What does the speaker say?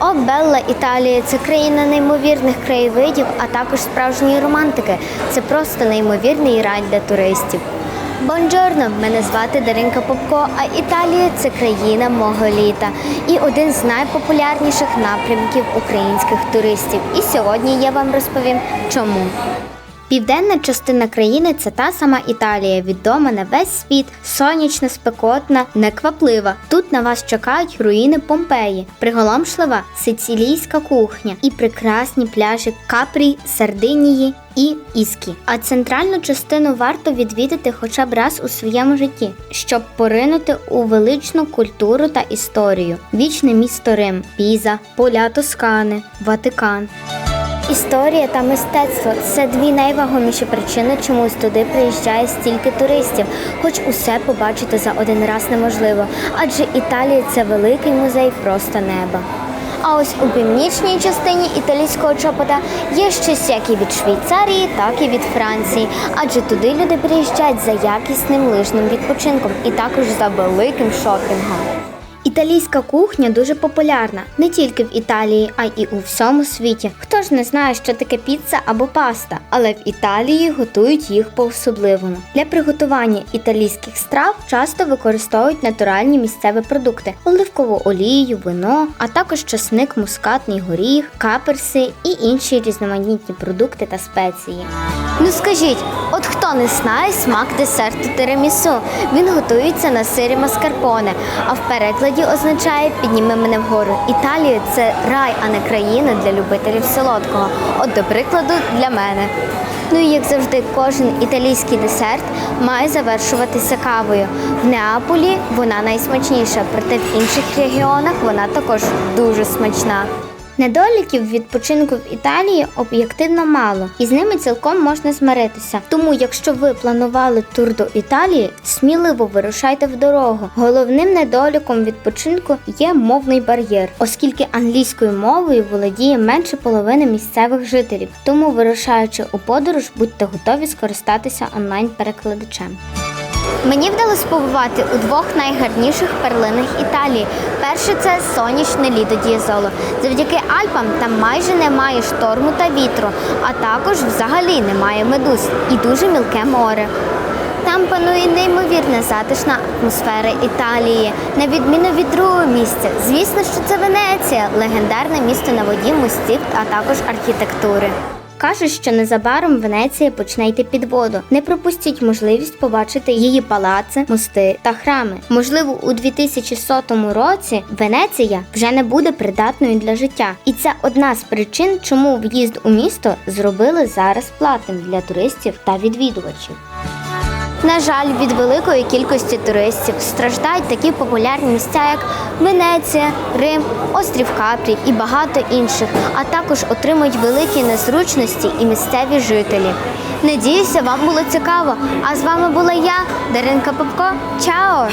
О, Белла, Італія це країна неймовірних краєвидів, а також справжньої романтики. Це просто неймовірний рай для туристів. Бонджорно, мене звати Даринка Попко, а Італія це країна мого літа і один з найпопулярніших напрямків українських туристів. І сьогодні я вам розповім, чому. Південна частина країни це та сама Італія, відома на весь світ, сонячна, спекотна, некваплива. Тут на вас чекають руїни Помпеї, приголомшлива сицилійська кухня і прекрасні пляжі Капрі, Сардинії і Іскі. А центральну частину варто відвідати хоча б раз у своєму житті, щоб поринути у величну культуру та історію. Вічне місто Рим, Піза, поля Тоскани, Ватикан. Історія та мистецтво це дві найвагоміші причини, чомусь туди приїжджає стільки туристів, хоч усе побачити за один раз неможливо, адже Італія це великий музей просто неба. А ось у північній частині італійського чопота є щось як і від Швейцарії, так і від Франції, адже туди люди приїжджають за якісним лижним відпочинком і також за великим шопінгом. Італійська кухня дуже популярна не тільки в Італії, а й у всьому світі. Хто ж не знає, що таке піца або паста, але в Італії готують їх по-особливому. Для приготування італійських страв часто використовують натуральні місцеві продукти: оливкову олію, вино, а також часник, мускатний горіх, каперси і інші різноманітні продукти та спеції. Ну скажіть, от хто не знає смак десерту тирамісу? Він готується на сирі маскарпоне, а в перекладі означає підніми мене вгору. Італія це рай, а не країна для любителів солодкого. От, до прикладу, для мене. Ну і як завжди, кожен італійський десерт має завершуватися кавою. В Неаполі вона найсмачніша, проте в інших регіонах вона також дуже смачна. Недоліків відпочинку в Італії об'єктивно мало, і з ними цілком можна змиритися. Тому, якщо ви планували тур до Італії, сміливо вирушайте в дорогу. Головним недоліком відпочинку є мовний бар'єр, оскільки англійською мовою володіє менше половини місцевих жителів. Тому, вирушаючи у подорож, будьте готові скористатися онлайн-перекладачем. Мені вдалося побувати у двох найгарніших перлинах Італії. Перше це сонячне літо Дієзоло. Завдяки Альпам там майже немає шторму та вітру, а також взагалі немає медуз і дуже мілке море. Там панує неймовірна затишна атмосфера Італії, на відміну від другого місця. Звісно, що це Венеція, легендарне місто на воді мостів, а також архітектури. Кажуть, що незабаром Венеція почне йти під воду. Не пропустіть можливість побачити її палаци, мости та храми. Можливо, у 2100 році Венеція вже не буде придатною для життя, і це одна з причин, чому в'їзд у місто зробили зараз платним для туристів та відвідувачів. На жаль, від великої кількості туристів страждають такі популярні місця, як Венеція, Рим, острів Капрі і багато інших, а також отримують великі незручності і місцеві жителі. Надіюся, вам було цікаво. А з вами була я, Даринка Попко. Чао!